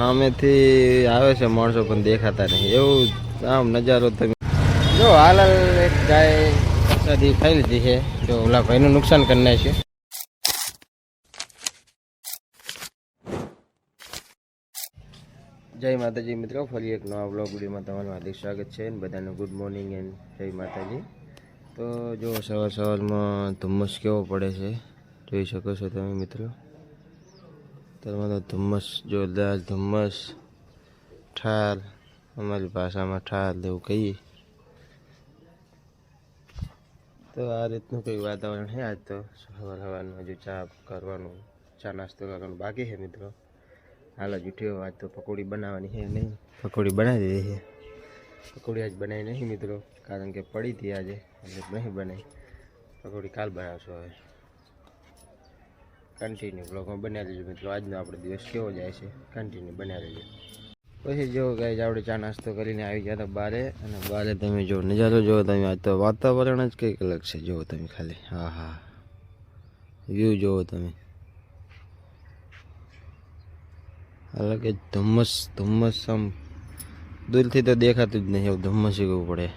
સામેથી આવે છે માણસો, પણ દેખાતા નહીં. એવું આમ નજારો તમે જો હાલ એક ગાય પ્રસાદી ખાઈ લીધી છે. જો ઓલા ભાઈનું નુકસાન કરી નાખ્યું. જય માતાજી મિત્રો, ફરી એક નવા બ્લોગ વિડીયોમાં તમારું હાર્દિક સ્વાગત છે બધાને ગુડ મોર્નિંગ એન્ડ જય માતાજી. તો જો સવાર સવારમાં ધુમ્મસ કેવો પડે છે, જોઈ શકો છો તમે મિત્રો. તેમાં તો ધુમ્મસ, જોરદાર ધુમ્મસ, ઠાર, અમારી ભાષામાં ઠાર એવું કહીએ. તો આ રીતનું કંઈ વાતાવરણ છે આજ તો? સવાર સવારનું હજુ ચા કરવાનું, ચા નાસ્તો કરવાનું બાકી છે મિત્રો. હાલ જ ઉઠ્યો આજ તો પકોડી બનાવવાની છે નહીં. પકોડી બનાવી દીધી છે. પકોડી આજ બનાવી નહીં મિત્રો, કારણ કે પડી હતી આજે, એટલે નહીં બનાવી. પકોડી કાલ બનાવશો હવે. કન્ટિન્યુ બ્લોગમાં બનાવી લેજો મિત્રો. આજનો આપણો દિવસ કેવો જાય છે? કન્ટિન્યુ બનાવી લેજો. પછી જો ગાય આપણે ચા નાસ્તો કરીને આવી ગયા હતા બારે. અને બારે તમે જો નજારો જુઓ તમે. આજ તો વાતાવરણ જ કંઈક અલગ છે. જુઓ તમે ખાલી. હા હા. વ્યૂ જુઓ તમે. અલગ જ ધુમ્મસ ધુમ્મસ આમ દૂરથી તો દેખાતું જ નહીં. એવું ધુમ્મસ એવું પડે.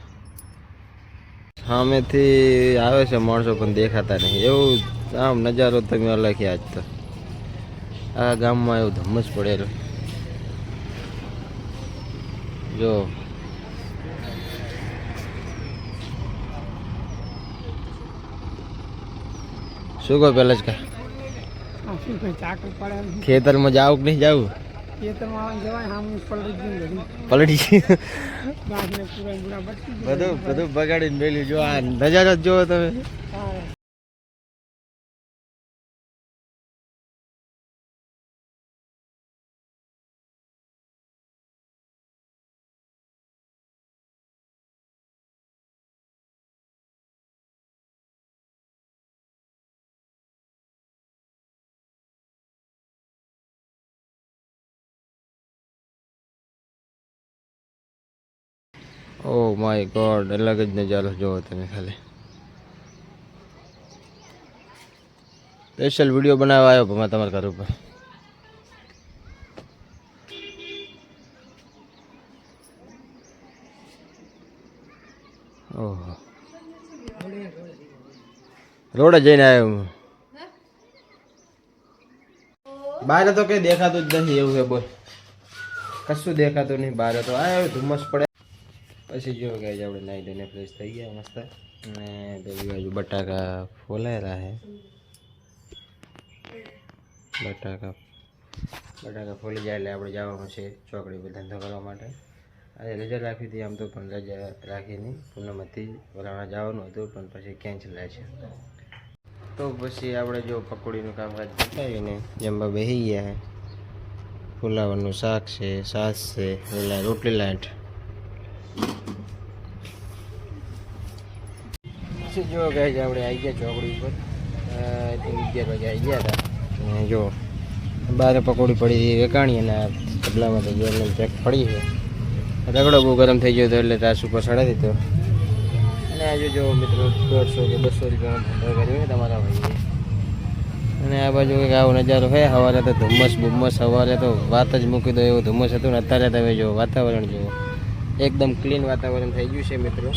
સામેથી આવે છે માણસો પણ દેખાતા નહીં. એવું આમ નજારો તમે અલગ આજ તો. આ ગામમાં એવું ધમ્મસ પડેલો. જો. શું કહો પેલા જ કા ખેતરમાં જાવ કે નહીં જાવ? પલટી બધું. બધું બગાડીને મેલ્યું જો આ નજારો જ જોવો તમે. ઓ માય ગોડ અલગ જ નજારો જોવો તમે ખાલી. સ્પેશિયલ વીડિયો બનાવવા આવ્યો પણ તમારા ઘર ઉપર. ઓહો. રોડે જઈને આવ્યો હું. બહાર તો કઈ દેખાતું જ નથી એવું છે બોલ. કશું દેખાતું નહીં બહાર તો. આ ધુમ્મસ પડે. પછી જો ગાય આપણે નાહી ધોઈને ફ્રેશ થઈ ગયા મસ્ત. અને પેલી બાજુ બટાકા ફોલાયેલા છે. બટાકા બટાકા ફોલી જાય એટલે આપણે જવાનું છે ચોકડી પર ધંધો કરવા માટે. આજે રજા રાખી હતી, આમ તો પણ રજા રાખી નહીં. પૂનમ હતી વરાણા જવાનું હતું, પણ પછી કેન્સલ છે. તો પછી આપણે જો પકોડીનું કામકાજ બતાવીને જમવા બેસી ગયા. છે ફુલાવરનું શાક છે, છાશ છે, રોટલી લાઈટ જો છે આપણે આવી ગયા ચોકડી ઉપર. અગિયાર વાગે આવી ગયા હતા. અને જો બારે પકોડી પડી હતી વેકાણી અને તબલામાં તો જો પેક પડી છે. રગડો બહુ ગરમ થઈ ગયો હતો એટલે તાસ ઉપર સડા દીધો. અને આજે જો મિત્રો દોઢસો કે બસો રૂપિયાનો ધંધો કર્યો તમારા ભાઈએ. અને આ બાજુ કંઈક આવો નજારો છે. સવારે તો ધુમ્મસ બુમ્મસ, સવારે તો વાત જ મૂકી દો એવું ધુમ્મસ હતું ને અત્યારે તમે જો વાતાવરણ જુઓ. એકદમ ક્લીન વાતાવરણ થઈ ગયું છે મિત્રો.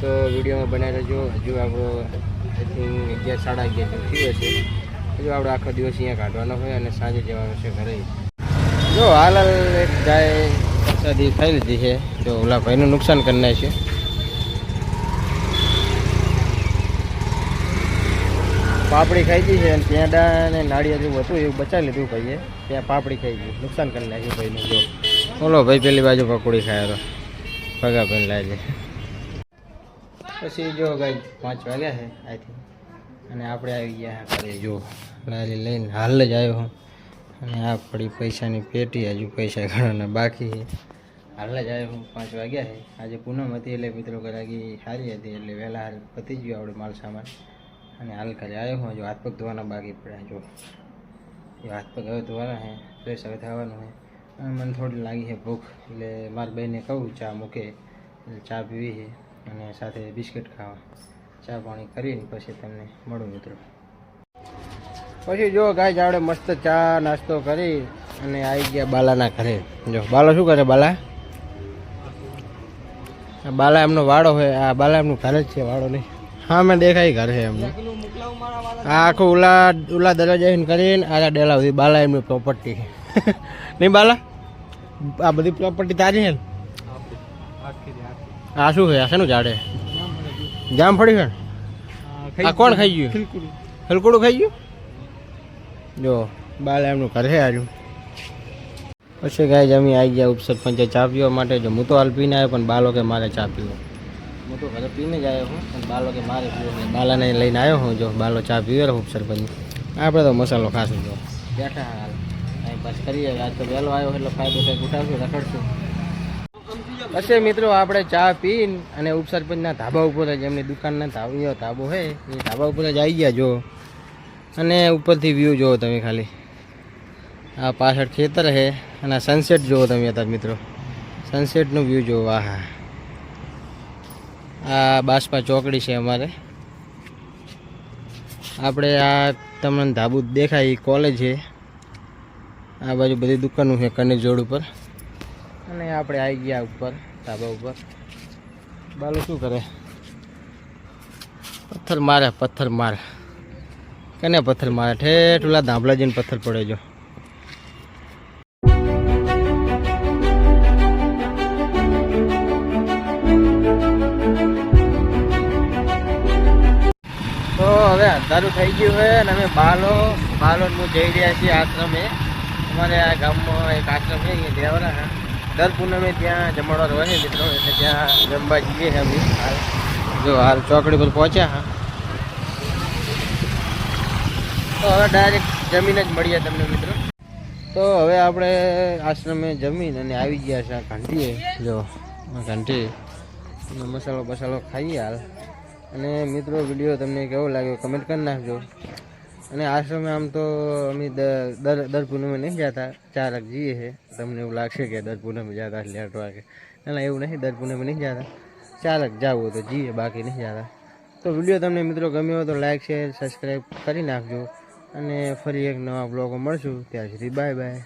તો વિડીયોમાં બનાવી રહેજો. હજુ આપણો આઈ થિંક અગિયાર સાડા અગિયાર થયું હશે. હજુ આપણો આખો દિવસ અહીંયા કાઢવાનો હોય અને સાંજે જવાનું છે ઘરે. જો, હાલ હાલ એક ગાય પ્રસાદી ખાઈ લીધી છે. જો, ઓલા ભાઈનું નુકસાન કરી નાખ્યું. પાપડી ખાઈ ગઈ છે અને પેંડા અને નાળિયેર જેવું હતું, એવું બચાવી લીધું ભાઈએ. ત્યાં પાપડી ખાઈ ગઈ. નુકસાન કરી નાખ્યું ભાઈનું, જો. બોલો ભાઈ પેલી બાજુ પકોડી ખાયો ભગા ભાઈ લાગે પછી જો ગાઈ પાંચ વાગ્યા છે આઈ થિંક અને આપણે આવી ગયા ઘરે, જો. લારી લઈને હાલ જ આવ્યો હું. અને આ પડી પૈસાની પેટી, હજુ પૈસા ઘણાના બાકી છે. હાલ જ આવ્યો હું, પાંચ વાગ્યા છે. આજે પૂનમ હતી એટલે મિત્રો ગરાગી સારી હતી, એટલે વહેલા હાલ પતી ગયો આપણે માલ સામાન. અને હાલ ઘરે આવ્યો હું, હજુ હાથ પગ ધોવાના બાકી પડ્યા, જો. એ હાથ પગ હવે ધોવાના છે ફ્રેશ હવે થવાનું છે. અને મને થોડી લાગી છે ભૂખ, એટલે મારા બહેને કહું ચા મૂકે, એટલે ચા પીવી છે. અને સાથે બિસ્કિટ ખાવા. ચા પાણી કરીને પછી તમને મળું મિત્રો. પછી જો ગાય આપણે મસ્ત ચા નાસ્તો કરી અને આવી ગયા બાલાના ઘરે. જો, બાલો શું કરે બાલા? બાલા એમનો વાડો હોય, આ બાલા એમનું ઘર જ છે, વાડો નહીં. હા, મેં દેખાય ઘર છે એમને. આ આખું ઉલા ઉલા દરવાજા કરીને આ ડેલા સુધી બાલા એમની પ્રોપર્ટી નહીં બાલા? આ બધી પ્રોપર્ટી તારી છે ને? આ શું છે? આ શેનું ઝાડે જામ ફળી છે? આ કોણ ખાઈ ગયું? હલકુડું ખાઈ ગયું? જો બાલ એમનું ઘર છે આજુ પછી ગાય જમી આવી ગયા ઉપસરપંચે ચા પીવા માટે. જો હું તો હાલ પીને આવ્યો પણ બાલો કે મારે ચા પીવો. હું તો ઘરે પીને જ આવ્યો હું પણ બાલો કે મારે પીવો. એટલે બાલાને લઈને આવ્યો હું જો બાલો ચા પીવે ઉપસરપંચ આપણે તો મસાલો ખાશું જો. બેઠા હાલ. બસ કરીએ આજ તો વહેલો આવ્યો એટલે ફાયદો કંઈક ઉઠાવશું રખડશું. પછી મિત્રો આપણે ચા પીને અને ઉપસરપંચના ધાબા ઉપર જ એમની દુકાનના ધાબો ધાબો છે, એ ધાબા ઉપર જ આવી ગયા જો. અને ઉપરથી વ્યૂ જુઓ તમે ખાલી. આ પાછળ ખેતર છે અને આ સનસેટ જુઓ તમે અત્યારે મિત્રો. સનસેટનું વ્યૂ જુઓ આ હા આ બાસપા ચોકડી છે અમારે. આપણે આ તમને ધાબુ દેખાય કોલેજ છે. આ બાજુ બધી દુકાનો છે કનેર જોડ ઉપર. અને આપણે આવી ગયા ઉપર, ધાબા ઉપર. બાલુ શું કરે? પથ્થર મારે પથ્થર મારે. કને પથ્થર મારે? ઠેઠલા ધાંભલા જઈને પથ્થર પડે જો. હવે અંધારું થઈ ગયું છે અને અમે બાલો હું જઈ રહ્યા છીએ આશ્રમે. અમારે આ ગામમાં એક આશ્રમ છે, અહીંયા દેવાના છે. દર પૂનમે ત્યાં જમણવાર હોય મિત્રો, એટલે ત્યાં જમવા જઈએ અમે. હાલ. જો હાલ ચોકડી પર પહોંચ્યા હા. તો હવે ડાયરેક્ટ જમીન જ મળીએ તમને મિત્રો. તો હવે આપણે આશ્રમે જમીન અને આવી ગયા છે આ ઘંટીએ. જો ઘંટી. મસાલો બસાલો ખાઈએ હાલ. અને મિત્રો વીડિયો તમને કેવો લાગ્યો કમેન્ટ કરી નાખજો. અને આશ્રમે આમ તો અમે દર દર પૂનમે નહીં જતા ચારક જઈએ છે. તમને એવું લાગશે કે દર પૂનમે જતા લેટ વાગે. ના એવું નહીં. દર પૂનમે નહીં જતા ચારક જવું તો જઈએ, બાકી નહીં જતા તો વીડિયો તમને મિત્રો ગમ્યો તો લાઈક, શેર, સબસ્ક્રાઈબ કરી નાખજો. અને ફરી એક નવા બ્લોગો મળશું. ત્યાં સુધી બાય બાય